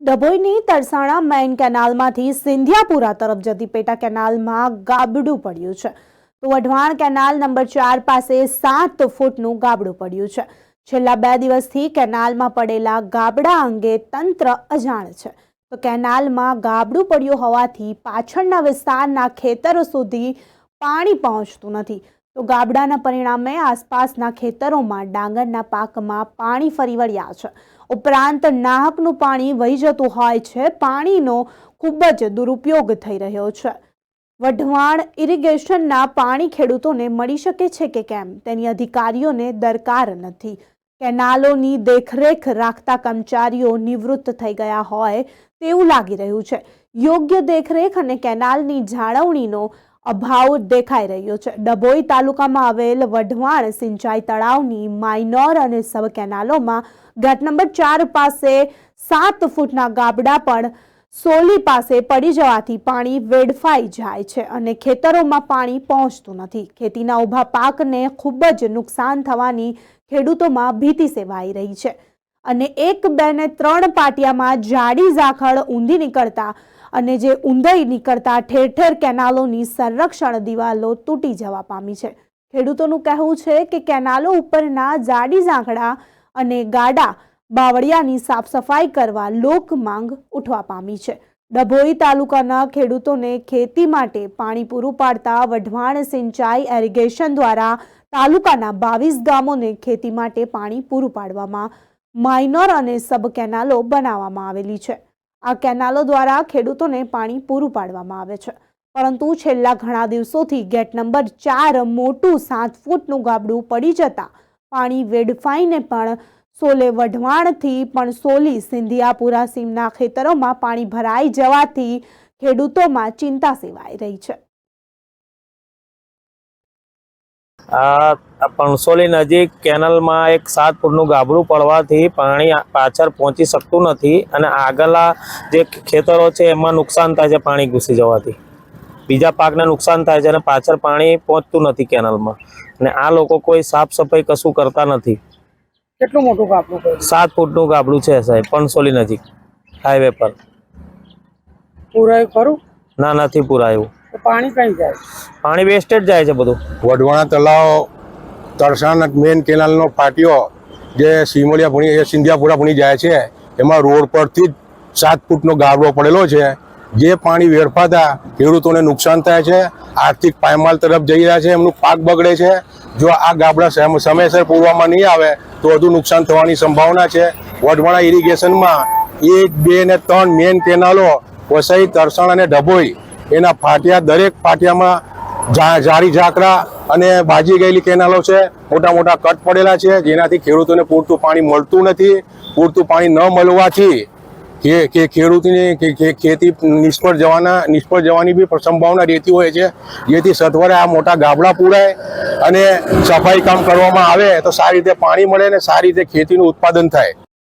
ડભોઈની તરસાણા main કેનાલમાંથી Sindhiyapura તરફ જતી પેટા કેનાલમાં ગાબડું પડ્યું છે. તો વઢવાણ કેનાલ નંબર ચાર પાસે સાત ફૂટનું ગાબડું પડ્યું છે. છેલ્લા બે દિવસથી કેનાલમાં પડેલા ગાબડા અંગે તંત્ર અજાણ છે. તો કેનાલમાં ગાબડું પડ્યું હોવાથી પાછળના વિસ્તારના ખેતરો સુધી પાણી પહોંચતું નથી. તો ગાબડાના પરિણામે આસપાસના ખેતરોમાં, ડાંગરના પાકમાં પાણી ફરી વળ્યા છે. ઉપરાંત નાહકનું પાણી વહી જતું હોય છે. પાણીનો ખૂબ જ દુરુપયોગ થઈ રહ્યો છે. વઢવાણ ઇરિગેશનના પાણી ખેડૂતોને મળી શકે છે કે કેમ? તેની અધિકારીઓને દરકાર નથી. કેનાલોની દેખરેખ રાખતા કર્મચારીઓ નિવૃત્ત થઈ ગયા હોય તેવું લાગી રહ્યું છે. યોગ્ય દેખરેખ અને કેનાલની જાળવણીનો અભાવ દેખાઈ રહ્યો છે. ડભોઈ તાલુકામાં આવેલ વઢવાણ સિંચાઈ તળાવની માઇનોર અને સબ કેનાલોમાં ઘાટ નંબર ચાર પાસે સાત ફૂટના ગાબડા પણ સોલી પાસે પડી જવાથી પાણી વેડફાઈ જાય છે અને ખેતરોમાં પાણી પહોંચતું નથી. ખેતીના ઊભા પાકને ખૂબ જ નુકસાન થવાની ખેડૂતોમાં ભીતિ સેવાઈ રહી છે. અને એક બે ને ત્રણ પાટિયામાં જાડી ઝાખળ ઊંધી નીકળતા અને જે ઊંધાઈ નીકળતા ઠેર ઠેર કેનાલોની સંરક્ષણ દિવાલો તૂટી જવા પામી છે. ખેડૂતોનું કહેવું છે કે કેનાલો ઉપરના જાડી ઝાંખડા અને ગાડા બાવળિયાની સાફ સફાઈ કરવા લોક માંગ ઉઠવા પામી છે. ડભોઈ તાલુકાના ખેડૂતોને ખેતી માટે પાણી પૂરું પાડતા વઢવાણ સિંચાઈ એરિગેશન દ્વારા તાલુકાના બાવીસ ગામોને ખેતી માટે પાણી પૂરું પાડવામાં માઇનોર અને સબ કેનાલો બનાવવામાં આવેલી છે. આ કેનાલો દ્વારા ખેડૂતોને પાણી પૂરું પાડવામાં આવે છે. પરંતુ છેલ્લા ઘણા દિવસોથી ગેટ નંબર ચાર મોટું સાત ફૂટનું ગાબડું પડી જતા પાણી વેડફાઈને પણ સોલે વઢવાણથી પણ સોલી સિંધિયાપુરા, સીમના ખેતરોમાં પાણી ભરાઈ જવાથી ખેડૂતોમાં ચિંતા સેવાઈ રહી છે. પણસોલી નજીક કેનલમાં એક સાત ફૂટનું ગાબડું પડવાથી પાણી પાછળ પહોંચી શકતું નથી અને આગળના જે ખેતરો છે એમાં નુકસાન થાય છે પાણી ઘૂસી જવાથી. બીજા પાકને નુકસાન થાય છે અને પાછળ પાણી પહોંચતું નથી કેનલમાં. અને આ લોકો કોઈ સાફ સફાઈ કશું કરતા નથી. કેટલું મોટું ગાબડું સાત ફૂટનું ગાબડું છે સાહેબ પણસોલી નજીક. હાઈવે પર. પૂરાયું ખરું? ના નથી પૂરાયું. પાણી કઈ જાય? પાણી વેસ્ટેજ જાય છે બધું. વઢવાણા તળાવ તરસાણ મેન કેનાલનો પાટિયો જે સિમોલિયા ભણી સિંધિયાપુરા ભૂણી જાય છે. એમાં રોડ પરથી જ સાત ફૂટનો ગાબડો પડેલો છે. જે પાણી વેડફાતા ખેડૂતોને નુકસાન થાય છે. આર્થિક પાયમાલ તરફ જઈ રહ્યા છે. એમનું પાક બગડે છે. જો આ ગાબડા સમ- સમયસર પૂરવામાં નહીં આવે તો વધુ નુકસાન થવાની સંભાવના છે. વઢવાણા ઇરિગેશનમાં એક બે ને ત્રણ મેન કેનાલો વસઈ તરસાણ અને ડભોઈ એના ફાટિયા, દરેક ફાટિયામાં જા- જાડી ઝાકરા અને બાજી ગયેલી કેનાલો છે. મોટા મોટા કટ પડેલા છે, જેનાથી ખેડૂતોને પૂરતું પાણી મળતું નથી. પૂરતું પાણી ન મળવાથી કે ખેડૂતની ખેતી નિષ્ફળ જવાના, નિષ્ફળ જવાની બી સંભાવના રહેતી હોય છે. જેથી સત્વરે આ મોટા ગાબડા પૂરાય અને સફાઈ કામ કરવામાં આવે તો સારી રીતે પાણી મળે અને સારી રીતે ખેતીનું ઉત્પાદન થાય.